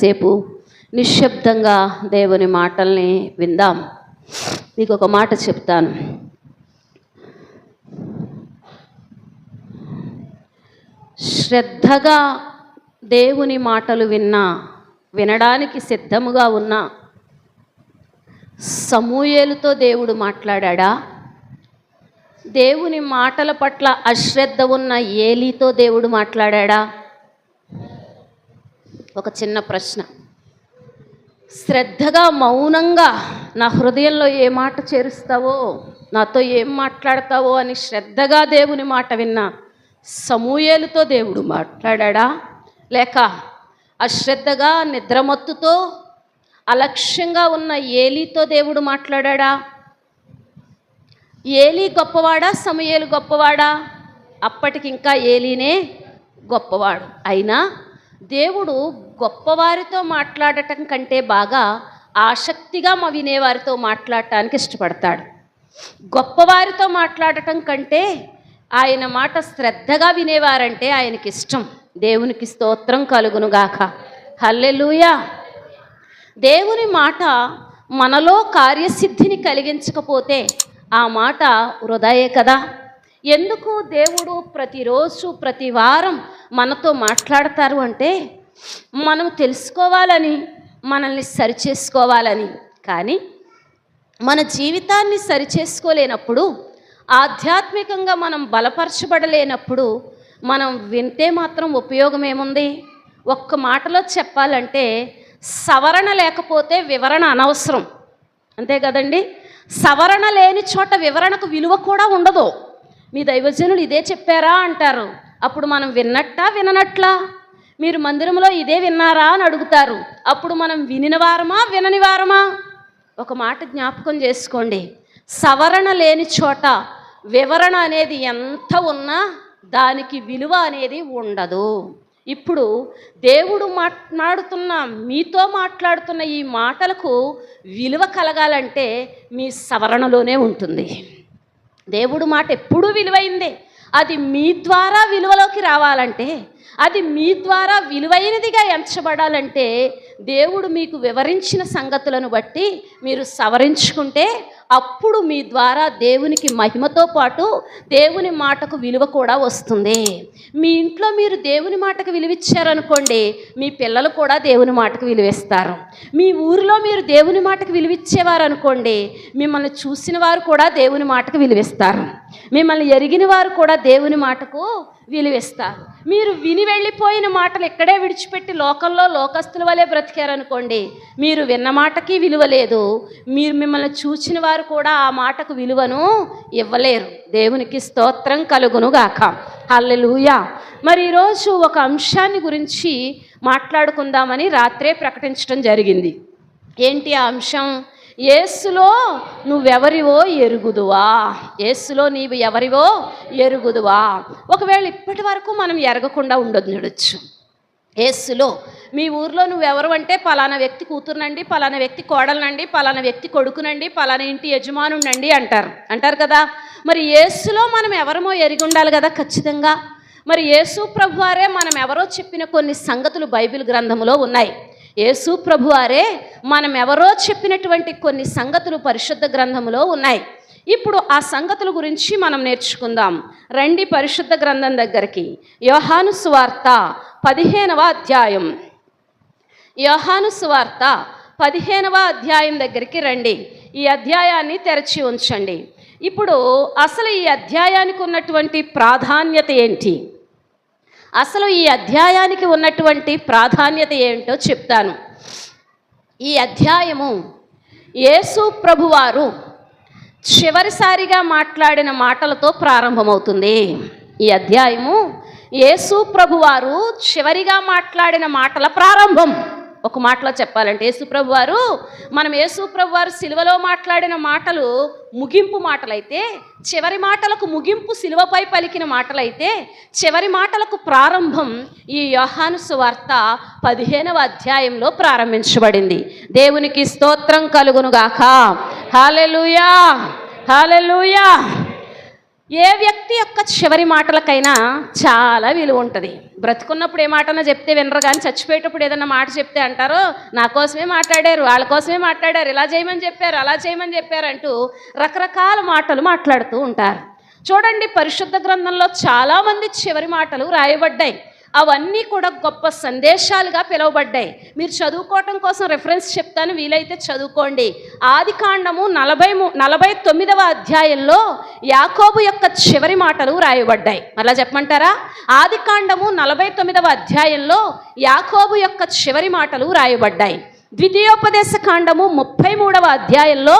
కాసేపు నిశ్శబ్దంగా దేవుని మాటల్ని విందాం. మీకు ఒక మాట చెప్తాను. శ్రద్ధగా దేవుని మాటలు విన్నా వినడానికి సిద్ధముగా ఉన్న సమూయేలుతో దేవుడు మాట్లాడా దేవుని మాటల పట్ల అశ్రద్ధ ఉన్న ఏలీతో దేవుడు మాట్లాడా ఒక చిన్న ప్రశ్న. శ్రద్ధగా మౌనంగా నా హృదయంలో ఏ మాట చేరుస్తావో నాతో ఏం మాట్లాడతావో అని శ్రద్ధగా దేవుని మాట విన్నా సమూయేలుతో దేవుడు మాట్లాడా లేక అశ్రద్ధగా నిద్రమత్తుతో అలక్ష్యంగా ఉన్న ఏలీతో దేవుడు మాట్లాడా ఏలీ గొప్పవాడా సమూయేలు గొప్పవాడా? అప్పటికి ఇంకా ఏలీనే గొప్పవాడు. అయినా దేవుడు గొప్పవారితో మాట్లాడటం కంటే బాగా ఆసక్తిగా మా వినేవారితో మాట్లాడటానికి ఇష్టపడతాడు. గొప్పవారితో మాట్లాడటం కంటే ఆయన మాట శ్రద్ధగా వినేవారంటే ఆయనకి ఇష్టం. దేవునికి స్తోత్రం కలుగునుగాక. హల్లెలూయా! దేవుని మాట మనలో కార్యసిద్ధిని కలిగించకపోతే ఆ మాట వృధయే కదా? ఎందుకు దేవుడు ప్రతిరోజు ప్రతి వారం మనతో మాట్లాడతారు అంటే మనం తెలుసుకోవాలని మనల్ని సరిచేసుకోవాలని. కానీ మన జీవితాన్ని సరిచేసుకోలేనప్పుడు ఆధ్యాత్మికంగా మనం బలపరచబడలేనప్పుడు మనం వింటే మాత్రం ఉపయోగం ఏముంది? ఒక్క మాటలో చెప్పాలంటే సవరణ లేకపోతే వివరణ అనవసరం. అంతే కదండి? సవరణ లేని చోట వివరణకు విలువ కూడా ఉండదు. మీ దైవజనులు ఇదే చెప్పారా అంటారు. అప్పుడు మనం విన్నట్టా విననట్లా? మీరు మందిరంలో ఇదే విన్నారా అని అడుగుతారు. అప్పుడు మనం వినిన వారమా వినని వారమా? ఒక మాట జ్ఞాపకం చేసుకోండి. సవరణ లేని చోట వివరణ అనేది ఎంత ఉన్నా దానికి విలువ అనేది ఉండదు. ఇప్పుడు దేవుడు మాట్లాడుతున్న మీతో మాట్లాడుతున్న ఈ మాటలకు విలువ కలగాలంటే మీ సవరణలోనే ఉంటుంది. దేవుడు మాట ఎప్పుడూ విలువైందే. అది మీ ద్వారా విలువలోకి రావాలంటే అది మీ ద్వారా విలువైనదిగా ఎంచబడాలంటే దేవుడు మీకు వివరించిన సంగతులను బట్టి మీరు సవరించుకుంటే అప్పుడు మీ ద్వారా దేవునికి మహిమతో పాటు దేవుని మాటకు విలువ కూడా వస్తుంది. మీ ఇంట్లో మీరు దేవుని మాటకు విలువిచ్చారనుకోండి మీ పిల్లలు కూడా దేవుని మాటకు విలువిస్తారు. మీ ఊరిలో మీరు దేవుని మాటకు విలువిచ్చేవారు అనుకోండి మిమ్మల్ని చూసిన వారు కూడా దేవుని మాటకు విలువిస్తారు. మిమ్మల్ని ఎరిగిన వారు కూడా దేవుని మాటకు విలువిస్తారు. మీరు విని వెళ్ళిపోయిన మాటలు ఇక్కడే విడిచిపెట్టి లోకంలో లోకస్తుల వలె బ్రతికారనుకోండి మీరు విన్న మాటకి విలువ లేదు. మీరు మిమ్మల్ని చూచిన వారు కూడా ఆ మాటకు విలువను ఇవ్వలేరు. దేవునికి స్తోత్రం కలుగును గాక హల్లెలూయా. మరి ఈరోజు ఒక అంశాన్ని గురించి మాట్లాడుకుందామని రాత్రే ప్రకటించడం జరిగింది. ఏంటి ఆ అంశం? ఏసులో నువ్వెవరివో ఎరుగుదువా. ఏసులో నీవు ఎవరివో ఎరుగుదువా. ఒకవేళ ఇప్పటి వరకు మనం ఎరగకుండా ఉండొచ్చు ఏసులో మీ ఊర్లో నువ్వెవరు అంటే పలానా వ్యక్తి కూతురునండి పలానా వ్యక్తి కోడలనండి పలానా వ్యక్తి కొడుకునండి పలానా ఇంటి యజమానుండండి అంటారు. అంటారు కదా. మరి ఏసులో మనం ఎవరమో ఎరిగి ఉండాలి కదా ఖచ్చితంగా. మరి యేసు ప్రభువారే మనం ఎవరో చెప్పిన కొన్ని సంగతులు బైబిల్ గ్రంథంలో ఉన్నాయి. యేసు ప్రభువారే మనం ఎవరో చెప్పినటువంటి కొన్ని సంగతులు పరిశుద్ధ గ్రంథంలో ఉన్నాయి. ఇప్పుడు ఆ సంగతుల గురించి మనం నేర్చుకుందాం. రండి పరిశుద్ధ గ్రంథం దగ్గరికి. యోహాను సువార్త పదిహేనవ అధ్యాయం. యోహాను సువార్త పదిహేనవ అధ్యాయం దగ్గరికి రండి. ఈ అధ్యాయాన్ని తెరచి ఉంచండి. ఇప్పుడు అసలు ఈ అధ్యాయానికి ఉన్నటువంటి ప్రాధాన్యత ఏంటి? అసలు ఈ అధ్యాయానికి ఉన్నటువంటి ప్రాధాన్యత ఏంటో చెప్తాను. ఈ అధ్యాయము యేసు ప్రభువారు చివరిసారిగా మాట్లాడిన మాటలతో ప్రారంభమవుతుంది. ఈ అధ్యాయము యేసు ప్రభువారు చివరిగా మాట్లాడిన మాటల ప్రారంభం. ఒక మాటలో చెప్పాలంటే యేసుప్రభు వారు మనం యేసుప్రభు వారు సిలువలో మాట్లాడిన మాటలు ముగింపు మాటలైతే చివరి మాటలకు ముగింపు సిలువపై పలికిన మాటలైతే చివరి మాటలకు ప్రారంభం ఈ యోహాను సువార్త పదిహేనవ అధ్యాయంలో ప్రారంభించబడింది. దేవునికి స్తోత్రం కలుగునుగాక. హాలెలుయా హాలెలూయా ఏ వ్యక్తి యొక్క చివరి మాటలకైనా చాలా విలువ ఉంటుంది. బ్రతుకున్నప్పుడు ఏ మాటనో చెప్తే వినరు కానీ చచ్చిపోయేటప్పుడు ఏదన్నా మాట చెప్తే అంటారు నా కోసమే మాట్లాడారు వాళ్ళ కోసమే మాట్లాడారు ఇలా చేయమని చెప్పారు అలా చేయమని చెప్పారు అంటూ రకరకాల మాటలు మాట్లాడుతూ ఉంటారు. చూడండి పరిశుద్ధ గ్రంథంలో చాలామంది చివరి మాటలు రాయబడ్డాయి. అవన్నీ కూడా గొప్ప సందేశాలుగా పిలువబడ్డాయి. మీరు చదువుకోవటం కోసం రెఫరెన్స్ చెప్తాను వీలైతే చదువుకోండి. ఆది కాండము నలభై నలభై తొమ్మిదవ అధ్యాయంలో యాకోబు యొక్క చివరి మాటలు రాయబడ్డాయి మరలా చెప్పమంటారా? ఆది కాండము నలభై తొమ్మిదవ అధ్యాయంలో యాకోబు యొక్క చివరి మాటలు రాయబడ్డాయి ద్వితీయోపదేశ కాండము ముప్పై మూడవ అధ్యాయంలో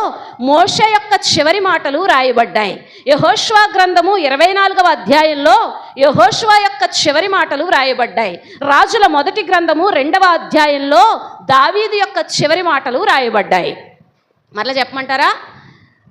మోష యొక్క చివరి మాటలు రాయబడ్డాయి యహోష్వా గ్రంథము ఇరవై నాలుగవ అధ్యాయంలో యహోష్వా యొక్క చివరి మాటలు రాయబడ్డాయి రాజుల మొదటి గ్రంథము రెండవ అధ్యాయంలో దావీదు యొక్క చివరి మాటలు రాయబడ్డాయి మరలా చెప్పమంటారా?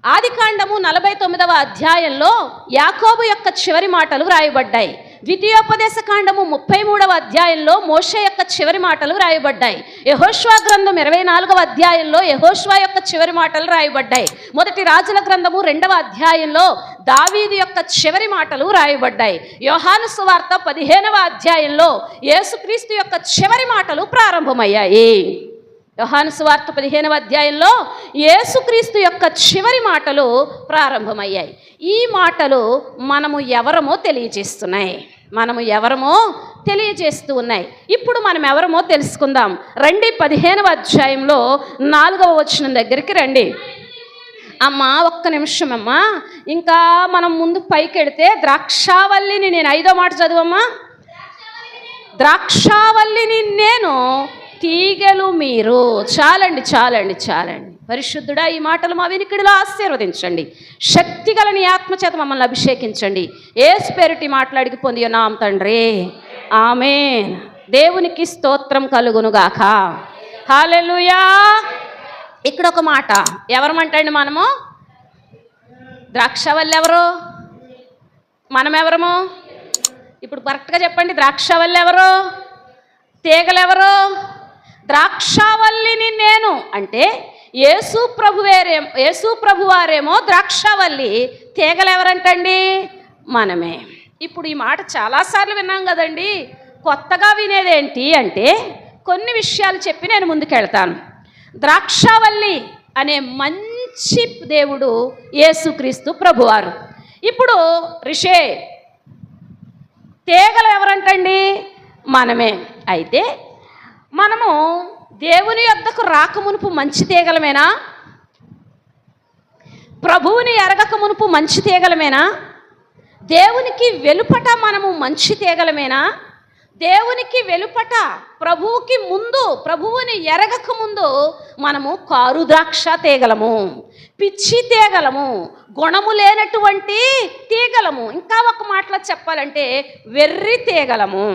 ఆదికాండము నలభై తొమ్మిదవ అధ్యాయంలో యాకోబు యొక్క చివరి మాటలు రాయబడ్డాయి ద్వితీయోపదేశ కాండము ముప్పై మూడవ అధ్యాయంలో మోషే యొక్క చివరి మాటలు రాయబడ్డాయి. యహోష్వా గ్రంథం ఇరవై నాలుగవ అధ్యాయంలో యహోష్వా యొక్క చివరి మాటలు రాయబడ్డాయి. మొదటి రాజుల గ్రంథము రెండవ అధ్యాయంలో దావీది యొక్క చివరి మాటలు రాయబడ్డాయి. యోహాను సువార్త పదిహేనవ అధ్యాయంలో యేసుక్రీస్తు యొక్క చివరి మాటలు ప్రారంభమయ్యాయి. యోహాను సువార్త పదిహేనవ అధ్యాయంలో యేసుక్రీస్తు యొక్క చివరి మాటలు ప్రారంభమయ్యాయి. ఈ మాటలు మనము ఎవరమో తెలియజేస్తున్నాయి. మనము ఎవరమో తెలియజేస్తూ ఉన్నాయి. ఇప్పుడు మనం ఎవరమో తెలుసుకుందాం. రండి పదిహేనవ అధ్యాయంలో నాలుగవ వచనం దగ్గరికి రండి. అమ్మా ఒక్క నిమిషం అమ్మా. ఇంకా మనం ముందు పైకి వెడితే ద్రాక్షావల్లిని నేను ఐదో మాట చదువమ్మా. ద్రాక్షావల్లిని నేను తీగలు మీరు. చాలండి చాలండి చాలండి. పరిశుద్ధుడా ఈ మాటలు మా వినికిడిలో ఆశీర్వదించండి. శక్తి గల నీ ఆత్మచేత మమ్మల్ని అభిషేకించండి. ఏ స్పెరిటి మాట్లాడికి పొంది నామ తండ్రి. ఆమె దేవునికి స్తోత్రం కలుగునుగాక. హాలెలుయా ఇక్కడ ఒక మాట. ఎవరమంటండి మనము? ద్రాక్ష వల్ల ఎవరు మనం ఎవరము ఇప్పుడు కరెక్ట్గా చెప్పండి. ద్రాక్ష వల్ల ఎవరు తీగలెవరు? ద్రాక్షావల్లిని నేను అంటే యేసు ప్రభువేరే యేసు ప్రభువారేమో ద్రాక్షావల్లి తీగలెవరంటండి? మనమే. ఇప్పుడు ఈ మాట చాలాసార్లు విన్నాం కదండి. కొత్తగా వినేదేంటి అంటే కొన్ని విషయాలు చెప్పి నేను ముందుకెళ్తాను. ద్రాక్షావల్లి అనే మంచి దేవుడు యేసుక్రీస్తు ప్రభువారు. ఇప్పుడు రిషే తీగలు ఎవరంటండి మనమే. అయితే మనము దేవుని యొద్దకు రాకమునుపు మంచి తీగలమేనా? ప్రభువుని ఎరగక మునుపు మంచి తీగలమేనా? దేవునికి వెలుపట మనము మంచి తీగలమేనా? దేవునికి వెలుపట ప్రభువుకి ముందు ప్రభువుని ఎరగక ముందు మనము కారు ద్రాక్ష తీగలము పిచ్చి తీగలము గుణము లేనటువంటి తీగలము. ఇంకా ఒక మాటలో చెప్పాలంటే వెర్రి తీగలము.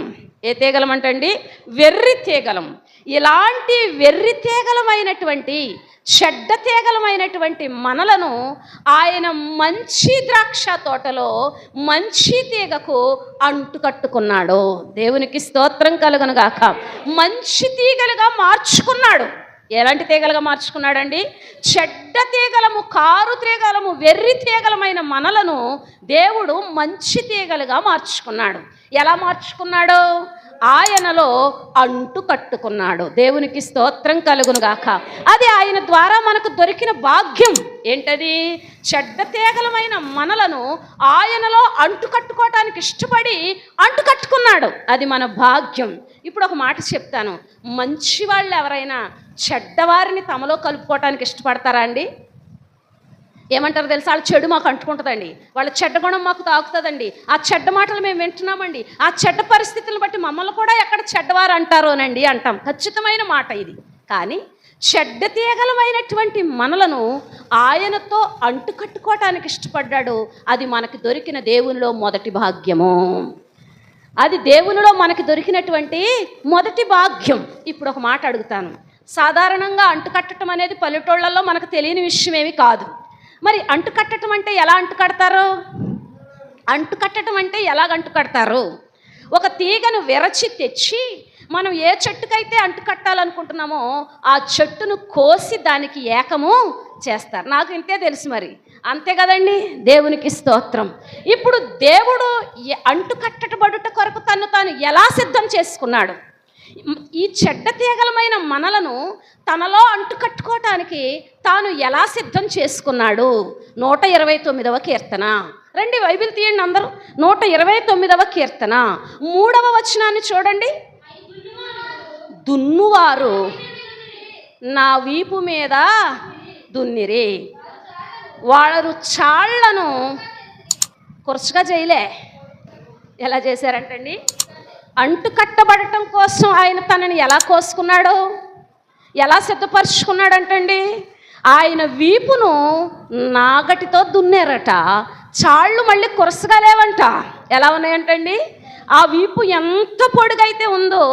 ఏ తీగలం అంటండి వెర్రి తీగలం. ఇలాంటి వెర్రి తీగలమైనటువంటి చెడ్డ తీగలమైనటువంటి మనలను ఆయన మంచి ద్రాక్ష తోటలో మంచి తీగకు అంటుకట్టుకున్నాడు. దేవునికి స్తోత్రం కలుగును గాక మంచి తీగలుగా మార్చుకున్నాడు. ఎలాంటి తీగలుగా మార్చుకున్నాడండి? చెడ్డ తీగలము కారు తీగలము వెర్రి తీగలమైన మనలను దేవుడు మంచి తీగలుగా మార్చుకున్నాడు. ఎలా మార్చుకున్నాడు? ఆయనలో అంటు కట్టుకున్నాడు. దేవునికి స్తోత్రం కలుగును గాక. అది ఆయన ద్వారా మనకు దొరికిన భాగ్యం. ఏంటది? చెడ్డ తీగలమైన మనలను ఆయనలో అంటు కట్టుకోవటానికి ఇష్టపడి అంటు కట్టుకున్నాడు. అది మన భాగ్యం. ఇప్పుడు ఒక మాట చెప్తాను. మంచి వాళ్ళు ఎవరైనా చెడ్డవారిని తమలో కలుపుకోవటానికి ఇష్టపడతారా అండి? ఏమంటారు తెలుసా? వాళ్ళ చెడు మాకు అంటుకుంటుందండి. వాళ్ళ చెడ్డ గుణం మాకు తాకుతుందండి. ఆ చెడ్డ మాటలు మేము వింటున్నామండి. ఆ చెడ్డ పరిస్థితులను బట్టి మమ్మల్ని కూడా ఎక్కడ చెడ్డవారు అంటారోనండి అంటాం. ఖచ్చితమైన మాట ఇది. కానీ చెడ్డ తీగలమైనటువంటి మనలను ఆయనతో అంటుకట్టుకోవటానికి ఇష్టపడ్డాడు. అది మనకి దొరికిన దేవునిలో మొదటి భాగ్యము. అది దేవునిలో మనకి దొరికినటువంటి మొదటి భాగ్యం. ఇప్పుడు ఒక మాట అడుగుతాను. సాధారణంగా అంటుకట్టడం అనేది పల్లెటూళ్ళల్లో మనకు తెలియని విషయం ఏమి కాదు. మరి అంటుకట్టడం అంటే ఎలా అంటుకడతారు అంటుకట్టడం అంటే ఎలాగ అంటుకడతారు ఒక తీగను విరచి తెచ్చి మనం ఏ చెట్టుకైతే అంటుకట్టాలనుకుంటున్నామో ఆ చెట్టును కోసి దానికి ఏకము చేస్తారు. నాకు ఇంతే తెలుసు మరి. అంతే కదండి? దేవునికి స్తోత్రం. ఇప్పుడు దేవుడు ఎ- అంటుకట్టబడుట కొరకు తను తాను ఎలా సిద్ధం చేసుకున్నాడు? ఈ చెడ్డ తీగలమైన మనలను తనలో అంటుకట్టుకోవటానికి తాను ఎలా సిద్ధం చేసుకున్నాడు? నూట ఇరవై తొమ్మిదవ కీర్తన. రండి బైబిల్ తీయండి అందరూ. నూట ఇరవై తొమ్మిదవ కీర్తన. మూడవ వచనాన్ని చూడండి. దున్నువారు నా వీపు మీద దున్నిరి. వాళ్ళరు చాళ్ళను కురచగా చేయలే ఎలా చేశారంటండి? అంటుకట్టబడటం కోసం ఆయన తనని ఎలా కోసుకున్నాడు? ఎలా సిద్ధపరుచుకున్నాడంటండి? ఆయన వీపును నాగటితో దున్నారట. చాళ్ళు మళ్ళీ కురసగా లేవంట. ఎలా ఉన్నాయంటండి? ఆ వీపు ఎంత పొడుగైతే ఉందో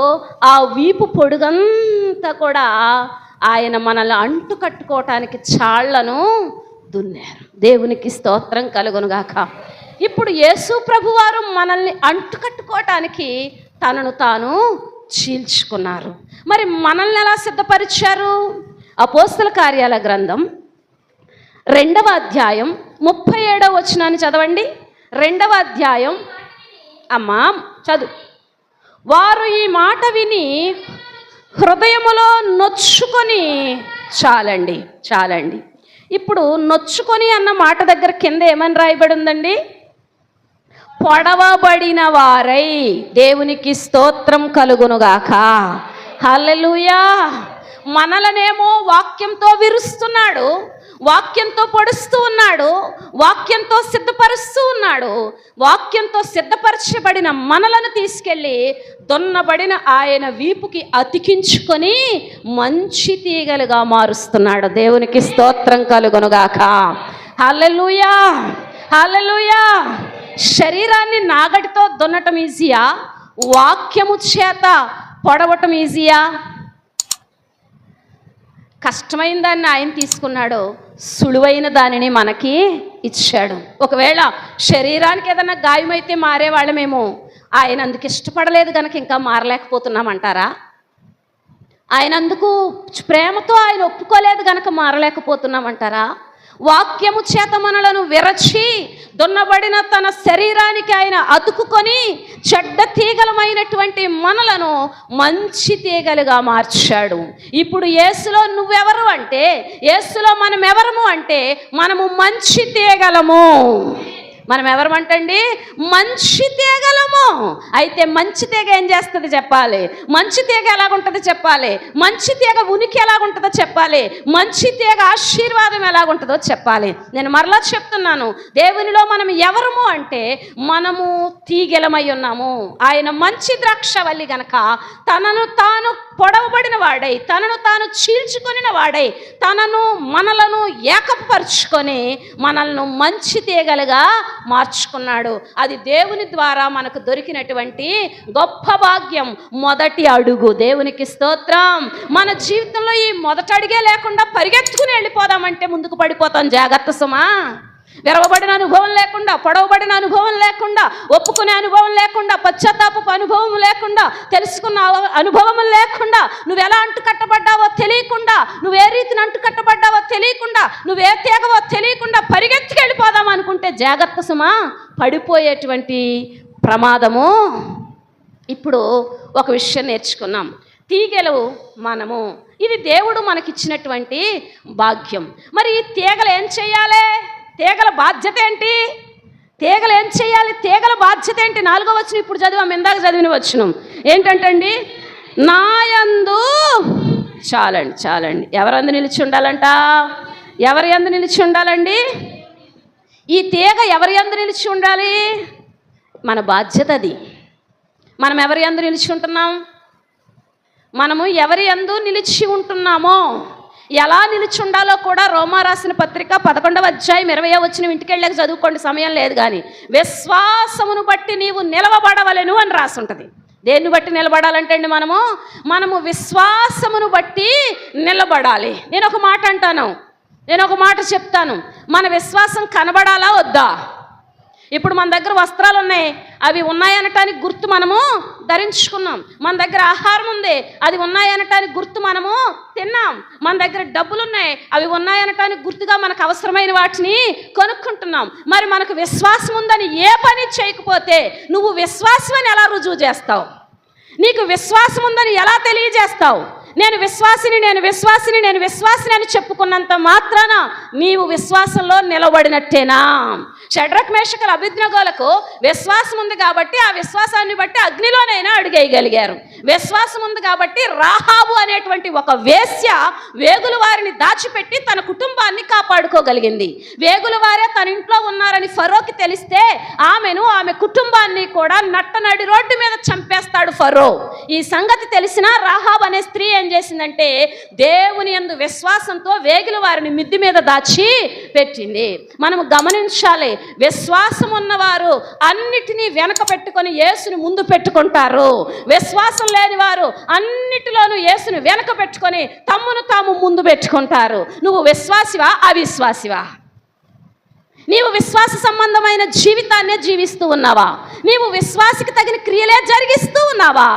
ఆ వీపు పొడుగంతా కూడా ఆయన మనల్ని అంటు కట్టుకోవటానికి చాళ్ళను దున్నారు. దేవునికి స్తోత్రం కలుగునుగాక. ఇప్పుడు యేసు ప్రభువారు మనల్ని అంటుకట్టుకోవటానికి తనను తాను చీల్చుకున్నారు. మరి మనల్ని ఎలా సిద్ధపరిచారు? అపోస్తల కార్యాల గ్రంథం రెండవ అధ్యాయం ముప్పై ఏడవ వచనాన్ని చదవండి. రెండవ అధ్యాయం అమ్మా చదువు. వారు ఈ మాట విని హృదయములో నొచ్చుకొని చాలండి చాలండి. ఇప్పుడు నొచ్చుకొని అన్న మాట దగ్గర కింద ఏమని రాయబడి ఉందండి? పొడవబడిన వారై దేవునికి స్తోత్రం కలుగునుగాక. హల్లెలూయా. మనలనేమో వాక్యంతో విరుస్తున్నాడు వాక్యంతో పొడుస్తూ ఉన్నాడు వాక్యంతో సిద్ధపరుస్తూ ఉన్నాడు వాక్యంతో సిద్ధపరచబడిన మనలను తీసుకెళ్ళి దొన్నబడిన ఆయన వీపుకి అతికించుకొని మంచి తీగలుగా మారుస్తున్నాడు. దేవునికి స్తోత్రం కలుగునుగాక. హల్లెలూయా. హల్లెలూయా. శరీరాన్ని నాగటితో దున్నటం ఈజీయా? వాక్యము చేత పొడవటం ఈజీయా? కష్టమైన దాన్ని ఆయన తీసుకున్నాడు సులువైన దానిని మనకి ఇచ్చాడు. ఒకవేళ శరీరానికి ఏదైనా గాయమైతే మారేవాళ్ళమేమో ఆయన అందుకు ఇష్టపడలేదు కనుక ఇంకా మారలేకపోతున్నామంటారా? ఆయన అందుకు ప్రేమతో ఆయన ఒప్పుకోలేదు కనుక మారలేకపోతున్నామంటారా? వాక్యము చేత మనలను విరచి దున్నబడిన తన శరీరానికి ఆయన అతుకుకొని చెడ్డ తీగలమైనటువంటి మనలను మంచి తీగలుగా మార్చాడు. ఇప్పుడు యేసులో నువ్వెవరు అంటే యేసులో మనం ఎవరము అంటే మనము మంచి తీగలము. మనం ఎవరమంటండి మంచి తీగలము. అయితే మంచి తీగ ఏం చేస్తుంది చెప్పాలి? మంచి తీగ ఎలాగుంటుంది చెప్పాలి? మంచి తీగ ఉనికి ఎలాగుంటుందో చెప్పాలి. మంచి తీగ ఆశీర్వాదం ఎలాగుంటుందో చెప్పాలి. నేను మరలా చెప్తున్నాను దేవునిలో మనం ఎవరము అంటే మనము తీగెలమై ఉన్నాము. ఆయన మంచి ద్రాక్షవల్లి గనక తనను తాను పొడవబడిన వాడై తనను తాను చీల్చుకొనిన వాడై తనను మనలను ఏకపరుచుకొని మనల్ని మంచి తీగలుగా మార్చుకున్నాడు. అది దేవుని ద్వారా మనకు దొరికినటువంటి గొప్ప భాగ్యం. మొదటి అడుగు. దేవునికి స్తోత్రం. మన జీవితంలో ఈ మొదటి అడిగే లేకుండా పరిగెత్తుకుని వెళ్ళిపోదామంటే ముందుకు పడిపోతాం. జాగ్రత్త సుమా. విరవబడిన అనుభవం లేకుండా పొడవబడిన అనుభవం లేకుండా ఒప్పుకునే అనుభవం లేకుండా పశ్చాత్తాపపు అనుభవం లేకుండా తెలుసుకున్న అనుభవం లేకుండా నువ్వు ఎలా అంటు కట్టబడ్డావో తెలియకుండా నువ్వు ఏ రీతిని అంటుకట్టబడ్డావో తెలియకుండా నువ్వు ఏ తీగవో తెలియకుండా పరిగెత్తికి వెళ్ళిపోదాం అనుకుంటే జాగ్రత్త సుమా పడిపోయేటువంటి ప్రమాదము. ఇప్పుడు ఒక విషయం నేర్చుకున్నాం. తీగలు మనము ఇది దేవుడు మనకిచ్చినటువంటి భాగ్యం. మరి ఈ తీగలు ఏం చేయాలి? తీగల బాధ్యత ఏంటి? తీగలు ఏం చేయాలి? తీగల బాధ్యత ఏంటి? నాలుగో వచ్చిన ఇప్పుడు చదివాం ఇందాక చదివిన వచ్చినం ఏంటంటండి నాయందు చాలండి చాలండి. ఎవరందు నిలిచి ఉండాలంట? ఎవరి అందు నిలిచి ఉండాలండి? ఈ తీగ ఎవరి అందు నిలిచి ఉండాలి? మన బాధ్యత అది. మనం ఎవరి అందు నిలిచి ఉంటున్నాం? మనము ఎవరి అందు నిలిచి ఉంటున్నామో ఎలా నిలిచి ఉండాలో కూడా రోమా రాసిన పత్రిక పదకొండవ అధ్యాయం ఇరవై వచ్చిన ఇంటికి వెళ్ళాక చదువుకోండి సమయం లేదు కానీ విశ్వాసమును బట్టి నీవు నిలవబడవలను అని రాసి ఉంటుంది దేన్ని బట్టి నిలబడాలంటే అండి మనము? మనము విశ్వాసమును బట్టి నిలబడాలి. నేను ఒక మాట అంటాను. నేను ఒక మాట చెప్తాను. మన విశ్వాసం కనబడాలా వద్దా? ఇప్పుడు మన దగ్గర వస్త్రాలు ఉన్నాయి. అవి ఉన్నాయనటానికి గుర్తు మనము ధరించుకున్నాం. మన దగ్గర ఆహారం ఉంది. అది ఉన్నాయనటానికి గుర్తు మనము తిన్నాం. మన దగ్గర డబ్బులు ఉన్నాయి. అవి ఉన్నాయనటానికి గుర్తుగా మనకు అవసరమైన వాటిని కొనుక్కుంటున్నాం. మరి మనకు విశ్వాసం ఉందని ఏ పని చేయకపోతే నువ్వు విశ్వాసం అని ఎలా రుజువు చేస్తావు? నీకు విశ్వాసం ఉందని ఎలా తెలియజేస్తావు? నేను విశ్వాసిని నేను విశ్వాసిని నేను విశ్వాసిని అని చెప్పుకున్నంత మాత్రాన నీవు విశ్వాసంలో నిలబడినట్టేనా? షడ్రక్ మేషకుల అభిజ్ఞగోలకు విశ్వాసం ఉంది కాబట్టి ఆ విశ్వాసాన్ని బట్టి అగ్నిలోనైనా అడుగేయగలిగారు. విశ్వాసం ఉంది కాబట్టి రాహాబు అనేటువంటి ఒక వేశ్య వేగుల వారిని దాచిపెట్టి తన కుటుంబాన్ని కాపాడుకోగలిగింది. వేగుల వారే తన ఇంట్లో ఉన్నారని ఫరోకి తెలిస్తే ఆమెను ఆమె కుటుంబాన్ని కూడా నట్టనడి రోడ్డు మీద చంపేస్తాడు ఫరో. ఈ సంగతి తెలిసిన రాహాబ్ అనే స్త్రీ ఏం చేసిందంటే దేవుని యందు విశ్వాసంతో వేగుల వారిని మిద్ది మీద దాచి పెట్టింది. మనం గమనించాలి విశ్వాసం ఉన్నవారు అన్నిటినీ వెనక పెట్టుకొని యేసుని ముందు పెట్టుకుంటారు. విశ్వాసం లేని వారు అన్నిటిలోనూ యేసుని వెనక పెట్టుకొని తమ్మును తాము ముందు పెట్టుకుంటారు. నువ్వు విశ్వాసివా అవిశ్వాసివా? నీవు విశ్వాస సంబంధమైన జీవితాన్నే జీవిస్తూ ఉన్నావా? నీవు విశ్వాసికి తగిన క్రియలే జరిగిస్తూ ఉన్నావా?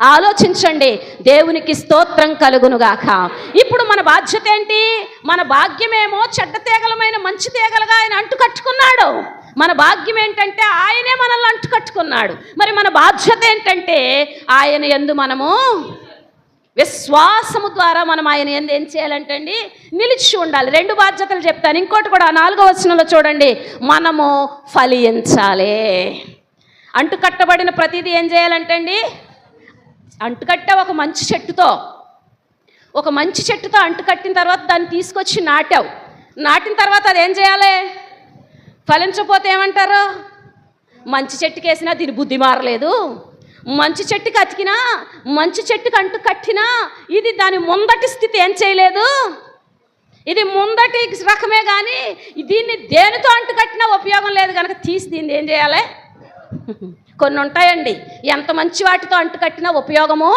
ఆలోచించండి. దేవునికి స్తోత్రం కలుగునుగాక. ఇప్పుడు మన బాధ్యత ఏంటి? మన భాగ్యమేమో చెడ్డ తీగలమైన మంచి తీగలుగా ఆయన అంటు కట్టుకున్నాడు మన భాగ్యం ఏంటంటే ఆయనే మనల్ని అంటు కట్టుకున్నాడు మరి మన బాధ్యత ఏంటంటే ఆయన ఎందు మనము విశ్వాసము ద్వారా మనం ఆయన ఏంది ఏం చేయాలంటండి? నిలిచి ఉండాలి. రెండు బాధ్యతలు చెప్తాను. ఇంకోటి కూడా నాలుగో వచనంలో చూడండి. మనము ఫలించాలి. అంటు కట్టబడిన ప్రతిదీ ఏం చేయాలంటండి? అండి ఒక మంచి చెట్టుతో. ఒక మంచి చెట్టుతో అంటుకట్టిన తర్వాత దాన్ని తీసుకొచ్చి నాటావు. నాటిన తర్వాత అది ఏం చేయాలి? ఫలించకపోతే ఏమంటారు? మంచి చెట్టుకి వేసినా దీని బుద్ధి మారలేదు. మంచి చెట్టుకి అతికినా మంచి చెట్టుకి అంటు కట్టినా ఇది దాని ముందటి స్థితి ఏం చేయలేదు. ఇది ముందటి రకమే కానీ దీన్ని దేనితో అంటు కట్టినా ఉపయోగం లేదు. కనుక తీసి దీన్ని ఏం చేయాలి? కొన్ని ఉంటాయండి ఎంత మంచి వాటితో అంటుకట్టినా ఉపయోగము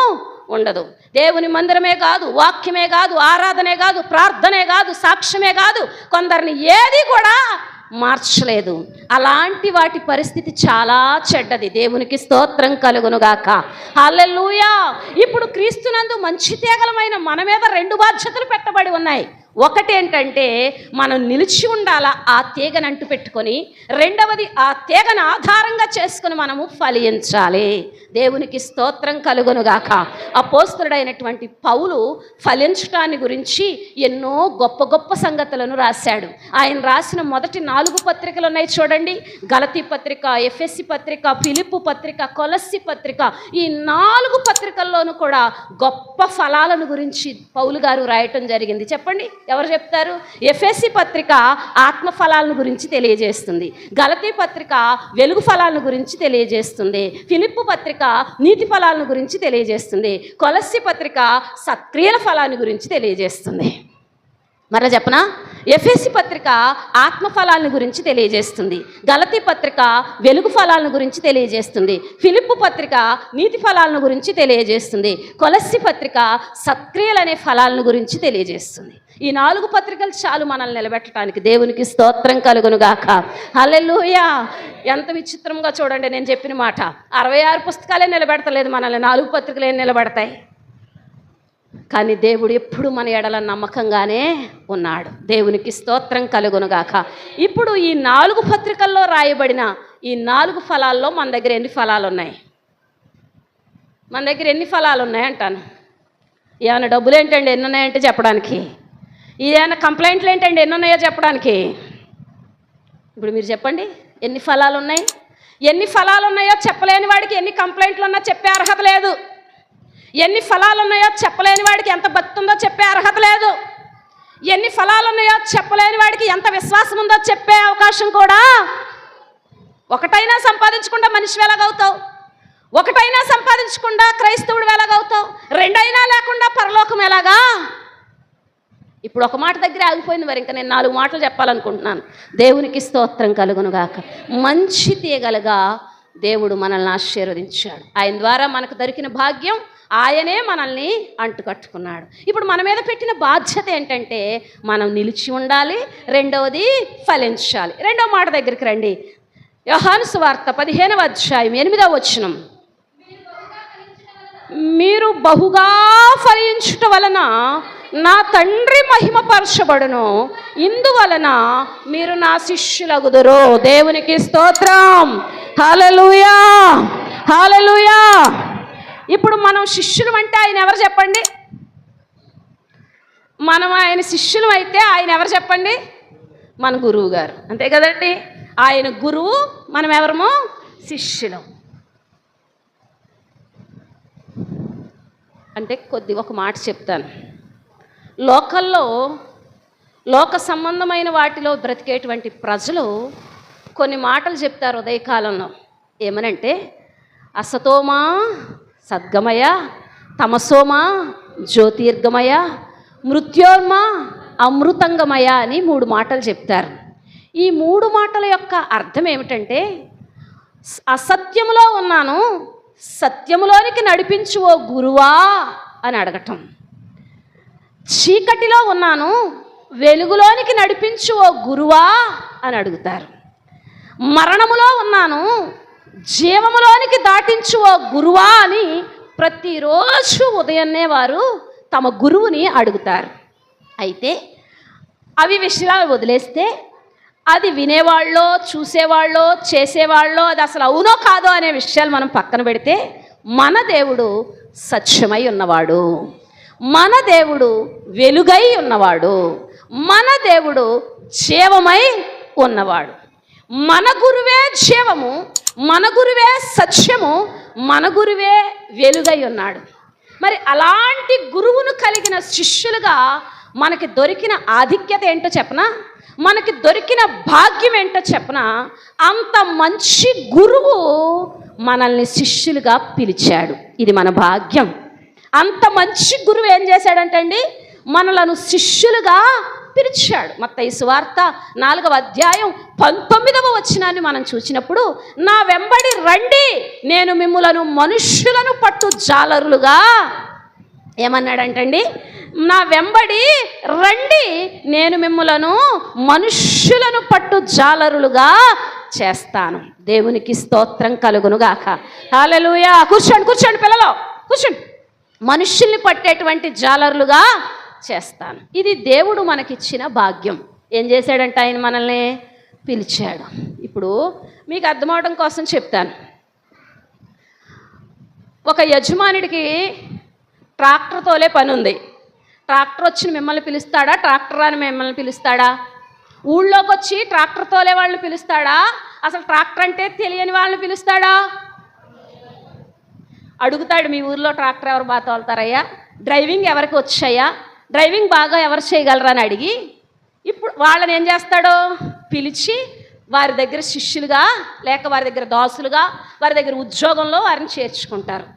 ఉండదు. దేవుని మందిరమే కాదు వాక్యమే కాదు ఆరాధనే కాదు ప్రార్థనే కాదు సాక్ష్యమే కాదు కొందరిని ఏది కూడా మార్చలేదు. అలాంటి వాటి పరిస్థితి చాలా చెడ్డది. దేవునికి స్తోత్రం కలుగునుగాక. హల్లెలూయా! ఇప్పుడు క్రీస్తునందు మంచి తీగలమైన మన మీద రెండు బాధ్యతలు పెట్టబడి ఉన్నాయి. ఒకటి ఏంటంటే మనం నిలిచి ఉండాలా ఆ తీగను అంటు పెట్టుకొని రెండవది ఆ తీగను ఆధారంగా చేసుకుని మనము ఫలించాలి. దేవునికి స్తోత్రం కలుగునుగాక. అపోస్తుడైనటువంటి పౌలు ఫలించటాన్ని గురించి ఎన్నో గొప్ప గొప్ప సంగతులను రాశాడు. ఆయన రాసిన మొదటి నాలుగు పత్రికలు ఉన్నాయి చూడండి. గలతీ పత్రిక ఎఫ్ఎస్సి పత్రిక ఫిలిప్పు పత్రిక కొలస్సి పత్రిక. ఈ నాలుగు పత్రికల్లోనూ కూడా గొప్ప ఫలాలను గురించి పౌలు గారు రాయటం జరిగింది. చెప్పండి. ఎవరు చెప్తారు? ఎఫ్ఎస్సి పత్రిక ఆత్మ ఫలాలను గురించి తెలియజేస్తుంది. గలతీ పత్రిక వెలుగు ఫలాలను గురించి తెలియజేస్తుంది. ఫిలిప్పు పత్రిక నీతి ఫలాలను గురించి తెలియజేస్తుంది. కొలస్సి పత్రిక సత్క్రియల ఫలాన్ని గురించి తెలియజేస్తుంది. మరలా చెప్పనా? ఎఫ్ఎస్సి పత్రిక ఆత్మ ఫలాలను గురించి తెలియజేస్తుంది. గలతీ పత్రిక వెలుగు ఫలాలను గురించి తెలియజేస్తుంది. ఫిలిప్పు పత్రిక నీతి ఫలాలను గురించి తెలియజేస్తుంది. కొలస్సి పత్రిక సత్క్రియలు అనే ఫలాలను గురించి తెలియజేస్తుంది. ఈ నాలుగు పత్రికలు చాలు మనల్ని నిలబెట్టడానికి దేవునికి స్తోత్రం కలుగును గాక ఎంత విచిత్రంగా చూడండి నేను చెప్పిన మాట. అరవై ఆరు పుస్తకాలే నిలబెడతలేదు మనల్ని నాలుగు పత్రికలు ఏం నిలబడతాయి. కానీ దేవుడు ఎప్పుడు మన ఎడల నమ్మకంగానే ఉన్నాడు. దేవునికి స్తోత్రం కలుగునుగాక. ఇప్పుడు ఈ నాలుగు పత్రికల్లో రాయబడిన ఈ నాలుగు ఫలాల్లో మన దగ్గర ఎన్ని ఫలాలు ఉన్నాయి మన దగ్గర ఎన్ని ఫలాలు ఉన్నాయి అంటాను? ఏమైనా డబ్బులు ఏంటండి ఎన్ని ఉన్నాయంటే చెప్పడానికి? ఏమైనా కంప్లైంట్లు ఏంటండి ఎన్ని ఉన్నాయో చెప్పడానికి? ఇప్పుడు మీరు చెప్పండి. ఎన్ని ఫలాలు ఉన్నాయి ఎన్ని ఫలాలు ఉన్నాయో చెప్పలేని వాడికి ఎన్ని కంప్లైంట్లు ఉన్నా చెప్పే అర్హత లేదు. ఎన్ని ఫలాలు ఉన్నాయో చెప్పలేని వాడికి ఎంత భక్తి ఉందో చెప్పే అర్హత లేదు. ఎన్ని ఫలాలు ఉన్నాయో చెప్పలేని వాడికి ఎంత విశ్వాసం ఉందో చెప్పే అవకాశం కూడా ఒకటైనా సంపాదించకుండా మనిషి వెలగవుతావు ఒకటైనా సంపాదించకుండా క్రైస్తవుడు వెలగవుతావు రెండైనా లేకుండా పరలోకం ఎలాగా? ఇప్పుడు ఒక మాట దగ్గర ఆగిపోయింది మరి ఇంకా నేను నాలుగు మాటలు చెప్పాలనుకుంటున్నాను. దేవునికి స్తోత్రం కలుగునుగాక మంచి తీగలుగా దేవుడు మనల్ని ఆశీర్వదించాడు. ఆయన ద్వారా మనకు దొరికిన భాగ్యం ఆయనే మనల్ని అంటుకట్టుకున్నాడు. ఇప్పుడు మన మీద పెట్టిన బాధ్యత ఏంటంటే మనం నిలిచి ఉండాలి రెండవది ఫలించాలి. రెండవ మాట దగ్గరికి రండి. యోహాను సువార్త పదిహేనవ అధ్యాయం ఎనిమిదవ వచనం. మీరు బహుగా ఫలించుట వలన నా తండ్రి మహిమపరచబడును. ఇందువలన మీరు నా శిష్యులగుదురు. దేవునికి స్తోత్రం. హల్లెలూయా. హల్లెలూయా. ఇప్పుడు మనం శిష్యులు అంటే ఆయన ఎవరు చెప్పండి? మనం ఆయన శిష్యులు అయితే ఆయన ఎవరు చెప్పండి? మన గురువు గారు. అంతే కదండి? ఆయన గురువు మనం ఎవరము? శిష్యులం. అంటే కొద్ది ఒక మాట చెప్తాను. లోకల్లో లోక సంబంధమైన వాటిలో బ్రతికేటువంటి ప్రజలు కొన్ని మాటలు చెప్తారు ఉదయకాలంలో. ఏమనంటే అసతోమా సద్గమయ తమసోమా జ్యోతిర్గమయ మృత్యోర్మ అమృతంగమయ అని మూడు మాటలు చెప్తారు. ఈ మూడు మాటల యొక్క అర్థం ఏమిటంటే అసత్యములో ఉన్నాను సత్యములోనికి నడిపించు ఓ గురువా అని అడగటం. చీకటిలో ఉన్నాను వెలుగులోనికి నడిపించు ఓ గురువా అని అడుగుతారు. మరణములో ఉన్నాను జీవములోనికి దాటించు ఓ గురువా అని ప్రతిరోజు ఉదయాన్నే వారు తమ గురువుని అడుగుతారు. అయితే అవి విషయాలు వదిలేస్తే అది వినేవాళ్ళో చూసేవాళ్ళో చేసేవాళ్ళో అది అసలు అవునో కాదో అనే విషయాలు మనం పక్కన పెడితే మన దేవుడు సత్యమై ఉన్నవాడు. మన దేవుడు వెలుగై ఉన్నవాడు. మన దేవుడు జీవమై ఉన్నవాడు. మన గురువే జీవము మన గురువే సత్యము మన గురువే వెలుగై ఉన్నాడు. మరి అలాంటి గురువును కలిగిన శిష్యులుగా మనకి దొరికిన ఆధిక్యత ఏంటో చెప్పనా? మనకి దొరికిన భాగ్యం ఏంటో చెప్పనా? అంత మంచి గురువు మనల్ని శిష్యులుగా పిలిచాడు. ఇది మన భాగ్యం. అంత మంచి గురువు ఏం చేశాడంటండి? మనలను శిష్యులుగా పిలిచాడు. మత్తయి సువార్త నాలుగవ అధ్యాయం పంతొమ్మిదవ వచ్చినాన్ని మనం చూసినప్పుడు నా వెంబడి రండి నేను మిమ్ములను మనుష్యులను పట్టు జాలరులుగా. ఏమన్నాడంటండి? నా వెంబడి రండి నేను మిమ్ములను మనుష్యులను పట్టు జాలరులుగా చేస్తాను. దేవునికి స్తోత్రం కలుగును గాక. కూర్చోండి కూర్చోండి పిల్లలు కూర్చోండి. మనుష్యుల్ని పట్టేటువంటి జాలరులుగా చేస్తాను. ఇది దేవుడు మనకిచ్చిన భాగ్యం. ఏం చేశాడంటే ఆయన మనల్ని? పిలిచాడు. ఇప్పుడు మీకు అర్థమవడం కోసం చెప్తాను. ఒక యజమానుడికి ట్రాక్టర్ తోలే పని ఉంది ట్రాక్టర్ వచ్చి మిమ్మల్ని పిలుస్తాడా? ట్రాక్టర్ అని మిమ్మల్ని పిలుస్తాడా? ఊళ్ళోకి వచ్చి ట్రాక్టర్ తోలే వాళ్ళని పిలుస్తాడా? అసలు ట్రాక్టర్ అంటే తెలియని వాళ్ళని పిలుస్తాడా? అడుగుతాడు మీ ఊర్లో ట్రాక్టర్ ఎవరు బాగా తోలుతారయ్యా? డ్రైవింగ్ ఎవరికి వచ్చాయా? డ్రైవింగ్ బాగా ఎవరు చేయగలరా అని అడిగి ఇప్పుడు వాళ్ళని ఏం చేస్తాడో? పిలిచి వారి దగ్గర శిష్యులుగా లేక వారి దగ్గర దాసులుగా వారి దగ్గర ఉద్యోగంలో వారిని చేర్చుకుంటారు.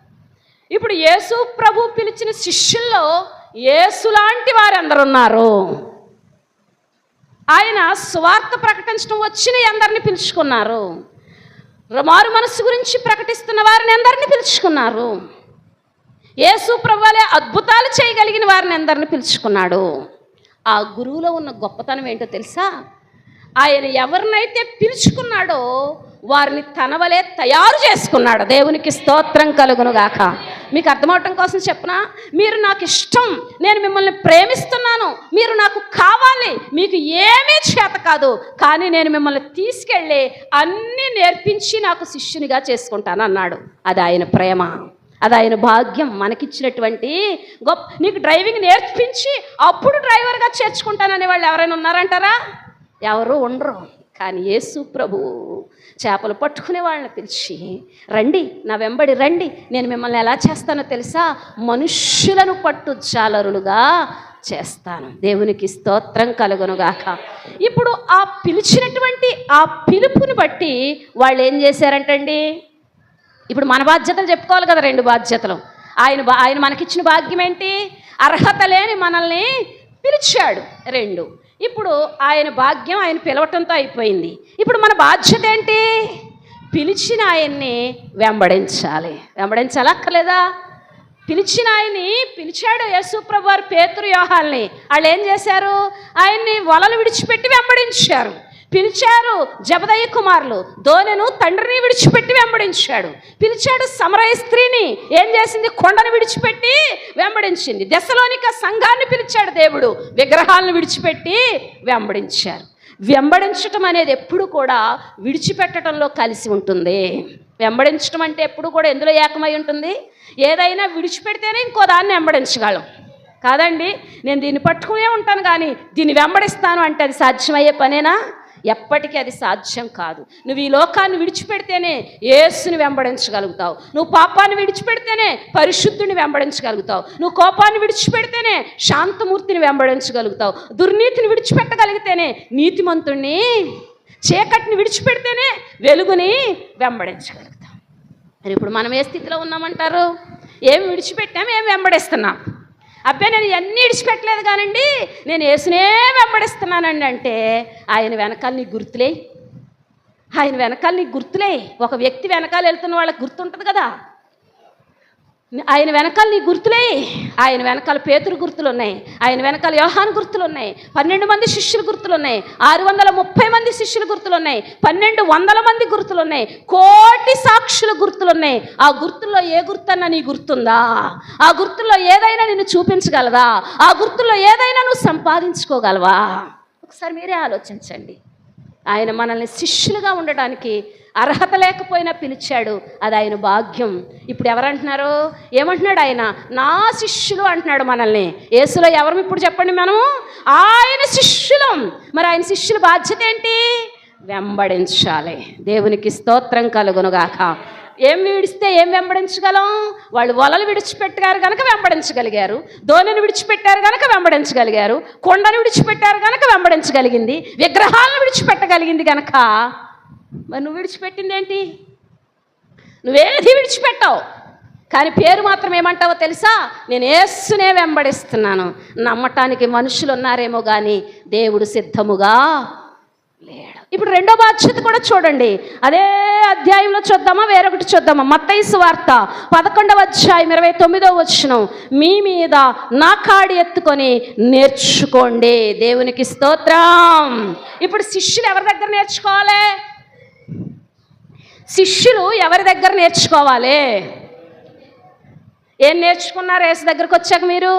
ఇప్పుడు యేసు ప్రభు పిలిచిన శిష్యుల్లో ఏసులాంటి వారు అందరు ఉన్నారు? ఆయన స్వార్థ ప్రకటించడం వచ్చిన అందరిని పిలుచుకున్నారు? మారు మనసు గురించి ప్రకటిస్తున్న వారిని అందరిని పిలుచుకున్నారు? యేసు ప్రభువాలే అద్భుతాలు చేయగలిగిన వారిని అందరిని పిలుచుకున్నాడు. ఆ గురువులో ఉన్న గొప్పతనం ఏంటో తెలుసా? ఆయన ఎవరినైతే పిలుచుకున్నాడో వారిని తనవలే తయారు చేసుకున్నాడు. దేవునికి స్తోత్రం కలుగును గాక. మీకు అర్థమవటం కోసం చెప్పనా? మీరు నాకు ఇష్టం. నేను మిమ్మల్ని ప్రేమిస్తున్నాను. మీరు నాకు కావాలి. మీకు ఏమీ చేత కాదు. కానీ నేను మిమ్మల్ని తీసుకెళ్ళి అన్నీ నేర్పించి నాకు శిష్యునిగా చేసుకుంటాను అన్నాడు అది ఆయన ప్రేమ. అది ఆయన భాగ్యం మనకిచ్చినటువంటి గొప్ప నీకు డ్రైవింగ్ నేర్పించి అప్పుడు డ్రైవర్గా చేర్చుకుంటాననే వాళ్ళు ఎవరైనా ఉన్నారంటారా? ఎవరు ఉండరు. కానీ యేసు ప్రభు చేపలు పట్టుకునే వాళ్ళని పిలిచి రండి నా వెంబడి రండి నేను మిమ్మల్ని ఎలా చేస్తానో తెలుసా? మనుష్యులను పట్టు జాలరులుగా చేస్తాను. దేవునికి స్తోత్రం కలుగునుగాక. ఇప్పుడు ఆ పిలిచినటువంటి ఆ పిలుపుని బట్టి వాళ్ళు ఏం చేశారంటండి? ఇప్పుడు మన బాధ్యతలు చెప్పుకోవాలి కదా రెండు బాధ్యతలు. ఆయన బా- ఆయన మనకిచ్చిన భాగ్యం ఏంటి అర్హత లేని మనల్ని పిలిచాడు రెండు. ఇప్పుడు ఆయన భాగ్యం ఆయన పిలవటంతో అయిపోయింది. ఇప్పుడు మన బాధ్యత ఏంటి? పిలిచిన ఆయన్ని వెంబడించాలి. వెంబడించాలక్కర్లేదా పిలిచిన ఆయన్ని పిలిచాడు యేసుప్రభు వారు పేతురు వ్యూహాల్ని వాళ్ళు ఏం చేశారు? ఆయన్ని వలలు విడిచిపెట్టి వెంబడించారు. పిలిచారు జబదయ్య కుమారులు. దోనెను తండ్రిని విడిచిపెట్టి వెంబడించాడు. పిలిచాడు సమరయ స్త్రీని. ఏం చేసింది? కొండను విడిచిపెట్టి వెంబడించింది. దశలోనిక సంఘాన్ని పిలిచాడు దేవుడు. విగ్రహాలను విడిచిపెట్టి వెంబడించారు. వెంబడించటం అనేది ఎప్పుడు కూడా విడిచిపెట్టడంలో కలిసి ఉంటుంది. వెంబడించడం అంటే ఎప్పుడు కూడా ఎందులో ఏకమై ఉంటుంది? ఏదైనా విడిచిపెడితేనే ఇంకో దాన్ని వెంబడించగలం. కాదండి నేను దీన్ని పట్టుకునే ఉంటాను కానీ దీన్ని వెంబడిస్తాను అంటే అది సాధ్యమయ్యే పనేనా? ఎప్పటికీ అది సాధ్యం కాదు. నువ్వు ఈ లోకాన్ని విడిచిపెడితేనే యేసుని వెంబడించగలుగుతావు. నువ్వు పాపాన్ని విడిచిపెడితేనే పరిశుద్ధుని వెంబడించగలుగుతావు. నువ్వు కోపాన్ని విడిచిపెడితేనే శాంతమూర్తిని వెంబడించగలుగుతావు. దుర్నీతిని విడిచిపెట్టగలిగితేనే నీతిమంతుణ్ణి చీకటిని విడిచిపెడితేనే వెలుగుని వెంబడించగలుగుతాం మరి ఇప్పుడు మనం ఏ స్థితిలో ఉన్నామంటారు? ఏం విడిచిపెట్టాం ఏం వెంబడిస్తున్నాం? అబ్బాయి నేను ఎన్ని ఇడిచిపెట్టలేదు కానండి. నేను యేసునే వెంబడిస్తున్నానండి అంటే ఆయన వెనకాల నీకు గుర్తులే. ఆయన వెనకాల నీకు గుర్తులే. ఒక వ్యక్తి వెనకాల వెళ్తున్న వాళ్ళకి గుర్తుంటుంది కదా. ఆయన వెనకాల నీ గుర్తులే ఆయన వెనకాల పేతురు గుర్తులు ఉన్నాయి ఆయన వెనకాల యోహాను గుర్తులు ఉన్నాయి పన్నెండు మంది శిష్యుల గుర్తులు ఉన్నాయి ఆరు వందల ముప్పై మంది శిష్యుల గుర్తులు ఉన్నాయి పన్నెండు వందల మంది గుర్తులు ఉన్నాయి కోటి సాక్షుల గుర్తులు ఉన్నాయి ఆ గుర్తుల్లో ఏ గుర్తన్నా నీ గుర్తుందా? ఆ గుర్తుల్లో ఏదైనా నిన్ను చూపించగలదా? ఆ గుర్తుల్లో ఏదైనా నువ్వు సంపాదించుకోగలవా? ఒకసారి మీరే ఆలోచించండి. ఆయన మనల్ని శిష్యులుగా ఉండడానికి అర్హత లేకపోయినా పిలిచాడు. అది ఆయన భాగ్యం. ఇప్పుడు ఎవరంటున్నారు? ఏమంటున్నాడు ఆయన? నా శిష్యులు అంటున్నాడు మనల్ని. యేసులో ఎవరు ఇప్పుడు చెప్పండి మనము? ఆయన శిష్యులం. మరి ఆయన శిష్యుల బాధ్యత ఏంటి? వెంబడించాలి. దేవునికి స్తోత్రం కలుగునుగాక. ఏం విడిస్తే ఏం వెంబడించగలం? వాళ్ళు వలలు విడిచిపెట్టారు కనుక వెంబడించగలిగారు. దోణిని విడిచిపెట్టారు కనుక వెంబడించగలిగారు. కొండను విడిచిపెట్టారు కనుక వెంబడించగలిగింది. విగ్రహాలను విడిచిపెట్టగలిగింది కనుక మరి నువ్వు విడిచిపెట్టింది ఏంటి? నువ్వేది విడిచిపెట్టావు? కానీ పేరు మాత్రం ఏమంటావో తెలుసా? నేను ఏసునే వెంబడిస్తున్నాను. నమ్మటానికి మనుషులు ఉన్నారేమో కానీ దేవుడు సిద్ధముగా లేడు. ఇప్పుడు రెండో బాధ్యత కూడా చూడండి. అదే అధ్యాయంలో చూద్దామా? వేరొకటి చూద్దామా? మత్తైసు వార్త పదకొండవ అధ్యాయం ఇరవై తొమ్మిదో వచ్చిన మీ మీద నా కాడి ఎత్తుకొని నేర్చుకోండి. దేవునికి స్తోత్రం. ఇప్పుడు శిష్యులు ఎవరి దగ్గర నేర్చుకోవాలి? శిష్యులు ఎవరి దగ్గర నేర్చుకోవాలి? ఏం నేర్చుకున్నారు యేసు దగ్గరకు వచ్చాక మీరు?